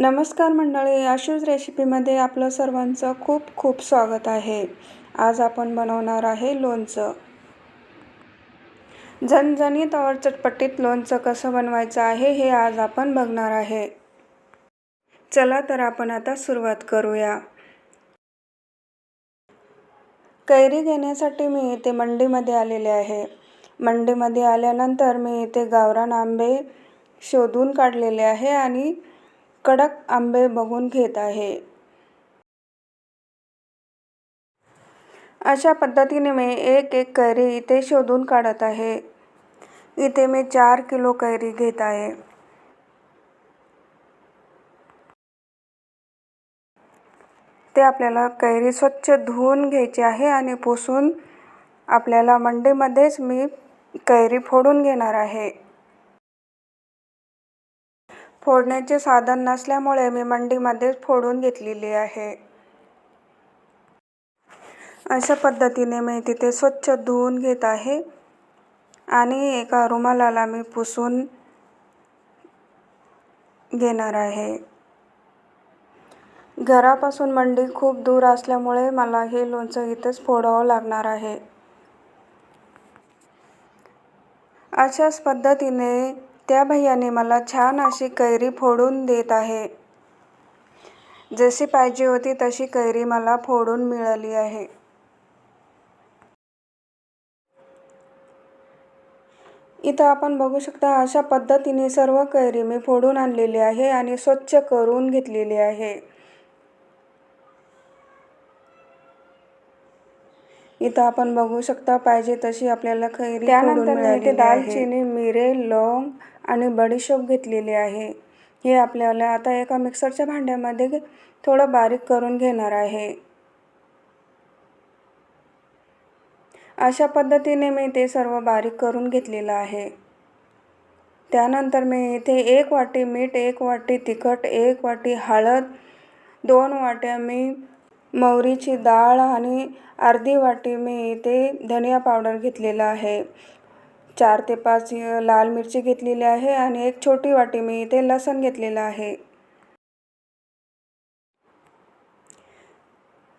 नमस्कार मंडळी आशूज रेसिपीमध्ये आपलं सर्वांचं खूप खूप स्वागत आहे. आज आपण बनवणार आहे लोणचं. झणझणीत और चटपटीत लोणचं कसं बनवायचं आहे हे आज आपण बघणार आहे. चला तर आपण आता सुरुवात करूया. कैरी घेण्यासाठी मी इथे मंडीमध्ये आलेले आहे. मंडीमध्ये आल्यानंतर मी इथे गावरान आंबे शोधून काढलेले आहे आणि कडक आंबे बघून घेत आहे. अशा पद्धतीने मी एक एक कैरी इथे शोधून काढत आहे. इथे मी चार किलो कैरी घेत आहे. ते आपल्याला कैरी स्वच्छ धुवून घ्यायची आहे आणि पुसून आपल्याला मंडीमध्येच मी कैरी फोडून घेणार आहे. फोडण्याचे साधन नसल्यामुळे मी मंडीमध्येच फोडून घेतलेली आहे. अशा पद्धतीने मी तिथे स्वच्छ धुवून घेत आहे आणि एका रुमालाला मी पुसून घेणार आहे. घरापासून मंडी खूप दूर असल्यामुळे मला हे लोणचं इथंच फोडावं लागणार आहे. अशाच पद्धतीने त्या भैयाने मला छान अशी कैरी फोडून देत आहे. जशी पाहिजे होती तशी कैरी मला फोडून मिळाली आहे. इथं आपण बघू शकता अशा पद्धतीने सर्व कैरी मी फोडून आणलेली आहे आणि स्वच्छ करून घेतलेली आहे. इथं आपण बघू शकता पाहिजे तशी आपल्याला कैरी त्यानंतर मी इथे दालचिनी मिरे लवंग आणि बडीशोप घेतलेली आहे. हे आपल्याला आता एका मिक्सरच्या भांड्यामध्ये थोडं बारीक करून घेणार आहे. अशा पद्धतीने मी ते सर्व बारीक करून घेतलेलं आहे. त्यानंतर मी इथे एक वाटी मीठ एक वाटी तिखट एक वाटी हळद दोन वाट्या मी मोहरीची डाळ आणि अर्धी वाटी मी इथे धनिया पावडर घेतलेला आहे. चार ते पाच लाल मिरची घेतलेली आहे आणि एक छोटी वाटी मी इथे लसण घेतलेलं आहे.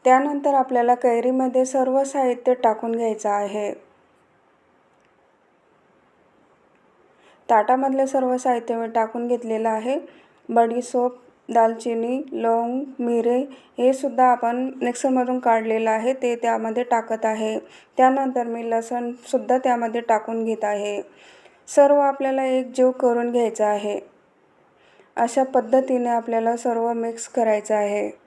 त्यानंतर आपल्याला कैरीमध्ये सर्व साहित्य टाकून घ्यायचं आहे. ताटामधले सर्व साहित्य मी टाकून घेतलेलं आहे. बडीसोप दालचिनी लवंग मिरे हे सुद्धा आपण मिक्सरमधून काढलेलं आहे. ते त्यामध्ये टाकत आहे. त्यानंतर मी लसणसुद्धा त्यामध्ये टाकून घेत आहे. सर्व आपल्याला एक जीव करून घ्यायचा आहे. अशा पद्धतीने आपल्याला सर्व मिक्स करायचं आहे.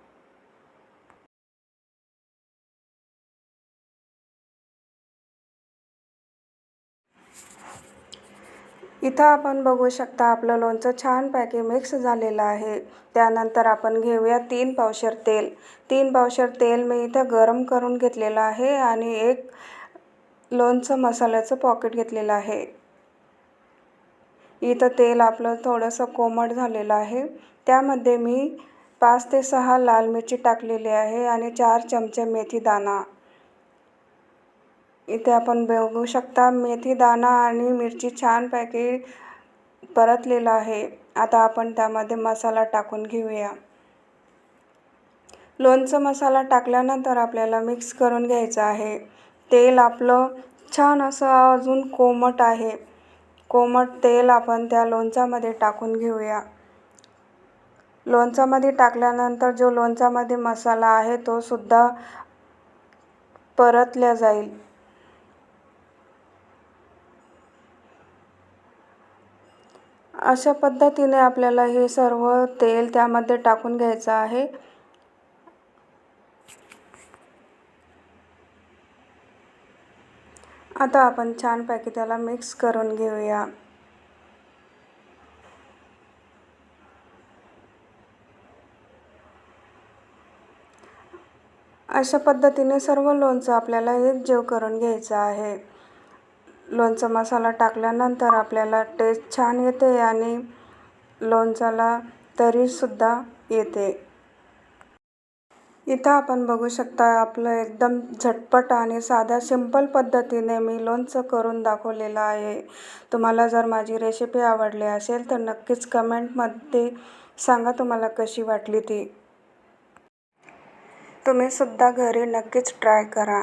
इथं आपण बघू शकता आपलं लोणचं छानपैकी मिक्स झालेलं आहे. त्यानंतर आपण घेऊया तीन पावशर तेल. तीन पावशर तेल मी इथं गरम करून घेतलेलं आहे आणि एक लोणचं मसाल्याचं पॉकेट घेतलेलं आहे. इथं तेल आपलं थोडंसं कोमट झालेलं आहे. त्यामध्ये मी पाच ते सहा लाल मिरची टाकलेली आहे आणि चार चमचे मेथी दाणा. इथे आपण बघू शकता मेथीदाणा आणि मिरची छानपैकी परतलेलं आहे. आता आपण त्यामध्ये मसाला टाकून घेऊया. लोणचं मसाला टाकल्यानंतर आपल्याला मिक्स करून घ्यायचं आहे. तेल आपलं छान असं अजून कोमट आहे. कोमट तेल आपण त्या लोणच्यामध्ये टाकून घेऊया. लोणच्यामध्ये टाकल्यानंतर जो लोणच्यामध्ये मसाला आहे तो सुद्धा परतल्या जाईल. अशा पद्धतीने आपल्याला हे सर्व तेल त्यामध्ये टाकून घ्यायचं आहे. आता आपण छानपैकी त्याला मिक्स करून घेऊया. अशा पद्धतीने सर्व लोणचं आपल्याला एक जेव करून घ्यायचं आहे. लोणचं मसाला टाकल्यानंतर आपल्याला टेस्ट छान येते आणि लोणचाला तरीसुद्धा येते. इथं आपण बघू शकता आपलं एकदम झटपट आणि साध्या सिंपल पद्धतीने मी लोणचं करून दाखवलेलं आहे. तुम्हाला जर माझी रेसिपी आवडली असेल तर नक्कीच कमेंटमध्ये सांगा तुम्हाला कशी वाटली ती. तुम्हीसुद्धा घरी नक्कीच ट्राय करा.